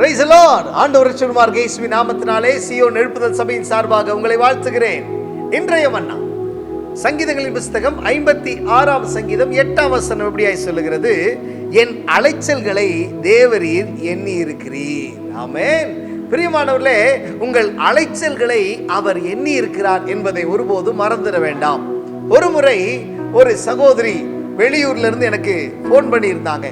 Price Lord ஆண்டவர் சொல்வார் இயேசுவி நாமத்தினாலே சியோ எழுப்புதல் சபையின் சார்பாக உங்களை வாழ்த்துகிறேன். இன்றைய வண்ணா சங்கீதங்களின் புஸ்தகம் ஐம்பத்தி ஆறாம் சங்கீதம் எட்டாம் வசனம் எப்படியாய் சொல்லுகிறது? என் அலைச்சல்களை தேவரீர் எண்ணி இருக்கிறீர் ஆமேன். பிரியமானவர்களே உங்கள் அலைச்சல்களை அவர் எண்ணி இருக்கிறார் என்பதை ஒருபோதும் மறந்துட வேண்டாம். ஒரு முறை ஒரு சகோதரி வெளியூர்ல இருந்து எனக்கு ஃபோன் பண்ணியிருந்தாங்க.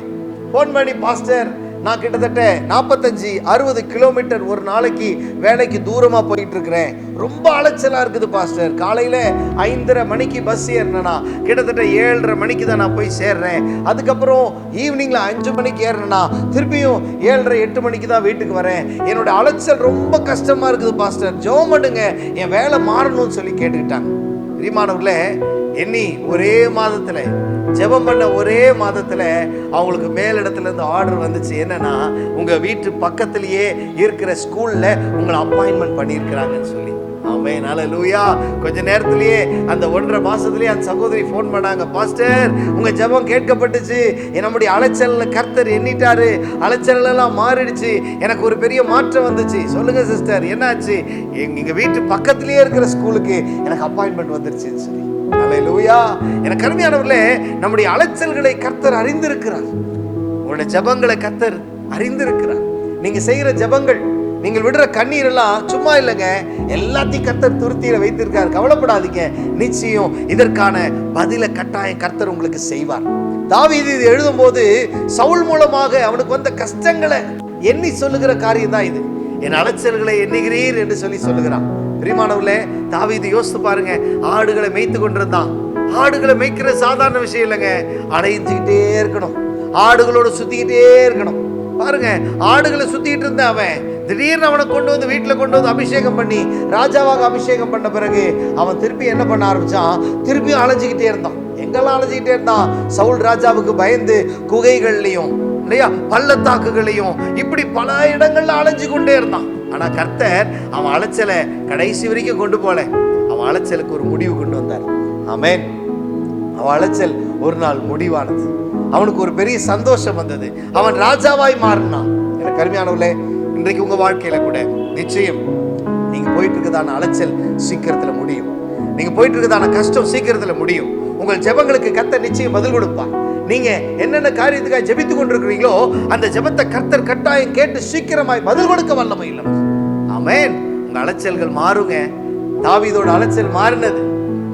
ஃபோன் பண்ணி பாஸ்டர் நான் கிட்டத்தட்ட நாற்பத்தஞ்சு அறுபது கிலோமீட்டர் ஒரு நாளைக்கு வேலைக்கு தூரமாக போயிட்டு இருக்கிறேன் ரொம்ப அலைச்சலாக இருக்குது பாஸ்டர். காலையில் ஐந்தரை மணிக்கு பஸ் ஏறினா கிட்டத்தட்ட ஏழரை மணிக்கு தான் நான் போய் சேர்றேன். அதுக்கப்புறம் ஈவினிங்கில் அஞ்சு மணிக்கு ஏறினா திருப்பியும் ஏழரை எட்டு மணிக்கு தான் வீட்டுக்கு வரேன். என்னோட அலைச்சல் ரொம்ப கஷ்டமாக இருக்குது பாஸ்டர். ஜோம் பண்ணுங்க என் வேலை மாறணும்னு சொல்லி கேட்டுக்கிட்டாங்க. பிரியமானவர்களே எண்ணி ஒரே மாதத்தில் ஜெபம் பண்ண ஒரே மாதத்தில் அவங்களுக்கு மேலிடத்துலேருந்து ஆர்டர் வந்துச்சு. என்னன்னா உங்க வீட்டு பக்கத்திலேயே இருக்கிற ஸ்கூல்ல உங்களை அப்பாயின்மெண்ட் பண்ணியிருக்கிறாங்கன்னு சொல்லி. ஆமென் லூயா கொஞ்ச நேரத்திலேயே அந்த ஒன்றரை மாசத்துலயே அந்த சகோதரி ஃபோன் பண்ணாங்க பாஸ்டர் உங்க ஜெபம் கேட்கப்பட்டுச்சு. நம்முடைய அலைச்சல்ல கர்த்தர் எண்ணிட்டாரு. அலைச்சல்லாம் மாறிடுச்சு. எனக்கு ஒரு பெரிய மாற்றம் வந்துச்சு. சொல்லுங்க சிஸ்டர் என்னாச்சு? எங்க வீட்டு பக்கத்திலேயே இருக்கிற ஸ்கூலுக்கு எனக்கு அப்பாயின்மெண்ட் வந்துருச்சுன்னு சொல்லி. அல்லேலூயா எனக்கு அருமையானவர்களே நம்முடைய அலைச்சல்களை கர்த்தர் அறிந்திருக்கிறார். உங்களுடைய ஜெபங்களை கர்த்தர் அறிந்திருக்கிறார். நீங்க செய்யற ஜெபங்கள் நீங்கள் விடுற கண்ணீர் எல்லாம் சும்மா இல்லைங்க. எல்லாத்தையும் கர்த்தர் துருத்தியில வைத்திருக்கார். கவலைப்படாதீங்க. நிச்சயம் இதற்கான பதில கட்டாயம் கர்த்தர் உங்களுக்கு செய்வார். தாவீது இது எழுதும்போது சவுல் மூலமாக அவனுக்கு வந்த கஷ்டங்களை எண்ணி சொல்லுகிற காரியம் தான் இது. என் அலைச்சல்களை எண்ணுகிறீர் என்று சொல்லி சொல்லுகிறான். பிரிமானவர்களே தாவிது யோசித்து பாருங்க ஆடுகளை மேய்த்து கொண்டிருந்தான். ஆடுகளை மேய்க்கிற சாதாரண விஷயம் இல்லைங்க அலைஞ்சுக்கிட்டே இருக்கணும். ஆடுகளோட சுத்திக்கிட்டே இருக்கணும். பாருங்க ஆடுகளை சுத்திட்டு இருந்த அவன் திடீர்னு அவனை கொண்டு வந்து வீட்டில் கொண்டு வந்து அபிஷேகம் பண்ணி ராஜாவாக அபிஷேகம் பண்ண பிறகு அவன் திருப்பி என்ன பண்ண ஆரம்பிச்சான்? திருப்பியும் அலைஞ்சிக்கிட்டே இருந்தான். எங்கெல்லாம் அலைஞ்சிக்கிட்டே இருந்தான்? சவுல் ராஜாவுக்கு பயந்து குகைகள்லையும் இல்லையா? பள்ளத்தாக்குகளையும் இப்படி பல இடங்கள்ல அலைஞ்சு கொண்டே இருந்தான். ஆனா கர்த்தர் அவன் அலைச்சலை கடைசி வரைக்கும் கொண்டு போல அவன் அலைச்சலுக்கு ஒரு முடிவு கொண்டு வந்தார். ஆமேன். அவன் அலைச்சல் ஒரு நாள் முடிவானது. அவனுக்கு ஒரு பெரிய சந்தோஷம் வந்தது. அவன் ராஜாவாய் மாறினான். எனக்கு அருமையானவர்களே இன்றைக்கு உங்க வாழ்க்கையில கூட நிச்சயம் நீங்க போயிட்டு இருக்கதான அலைச்சல் சீக்கிரத்துல முடியும். நீங்க போயிட்டு இருக்கதான கஷ்டம் சீக்கிரத்துல முடியும். உங்கள் ஜெபங்களுக்கு கத்த நிச்சயம் பதில் கொடுப்பான் நீங்கள் என்னென்ன காரியத்துக்காக ஜெபித்து கொண்டிருக்கிறீங்களோ அந்த ஜெபத்தை கர்த்தர் கட்டாயம் கேட்டு சீக்கிரமாய் பதில் கொடுக்க வல்லமை இல்லை அமேன் உங்கள் அலைச்சல்கள் மாறுங்க. தாவிதோட அலைச்சல் மாறினது.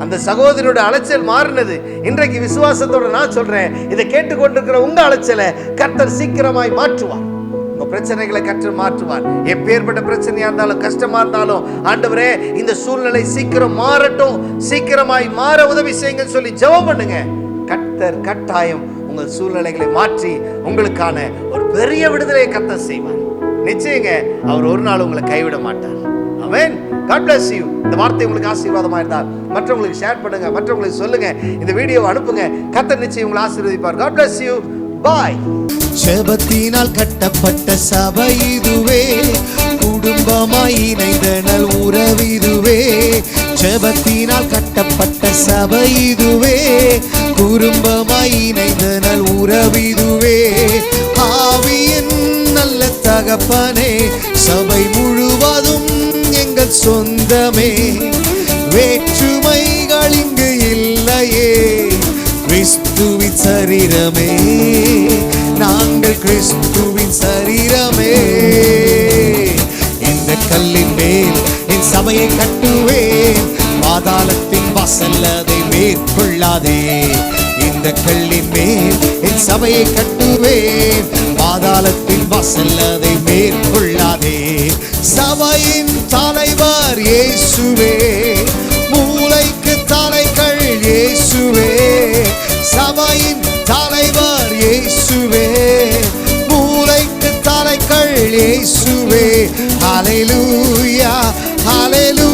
அந்த சகோதரியோட அலைச்சல் மாறினது. இன்றைக்கு விசுவாசத்தோட நான் சொல்றேன் இதை கேட்டுக்கொண்டிருக்கிற உங்க அலைச்சலை கர்த்தர் சீக்கிரமாய் மாற்றுவார். உங்க பிரச்சனைகளை கற்று மாற்றுவார். எப்பேற்பட்ட பிரச்சனையா இருந்தாலும் கஷ்டமா இருந்தாலும் ஆண்டவரே இந்த சூழ்நிலை சீக்கிரம் மாறட்டும். சீக்கிரமாய் மாற உதவி செய்யுங்கன்னு சொல்லி ஜெபம் பண்ணுங்க. கர்த்தர் கட்டாயம் உங்கள் சூழ்நிலைகளை மாற்றி உங்களுக்கான ஒரு பெரிய விடுதலையை கர்த்தர் செய்வார். நிச்சயங்க அவர் ஒரு நாள் உங்களை கைவிட மாட்டார். அவன் காட் பிளஸ் யூ இந்த வார்த்தை உங்களுக்கு ஆசீர்வாதமா இருந்தால் மற்றவங்களுக்கு ஷேர் பண்ணுங்க மற்றவங்களுக்கு சொல்லுங்க இந்த வீடியோவை அனுப்புங்க. கத்த நிச்சயம் உங்களை ஆசீர்வதிப்பார். காட் பிளஸ் யூ பாய் செபத்தினால் கட்டப்பட்ட சபை இதுவே. குடும்பமாய் இணைந்தனல் உறவிதுவே செபத்தினால் கட்டப்பட்ட சபை இது குடும்பமாய் இணைந்த நல் உறவிதுவே ஆவியின் நல்ல தகப்பனே சபை முழுவதும் எங்கள் சொந்தமே. வேற்றுமைகள் இங்கு இல்லையே கிறிஸ்துவின் சரீரமே. நாங்கள் கிறிஸ்துவின் சரீரமே. இந்த கல்லின் மேல் என் சபையை கட்டுவேன். பாதாளத்தின் வாசல் அதை மேற்கொள்ளாதே. இந்த கல்லின் மேல் என் சபையை கட்டுவேன். பாதாளத்தின் வாசல் அதை மேற்கொள்ளாதே. சபையின் தலைவர் இயேசுவே மூளைக்கு தலைகள் இயேசுவே. சபையின் தலைவர் இயேசுவே மூளைக்கு தலைகள் இயேசுவே. ஹalleluya ஹalleluya.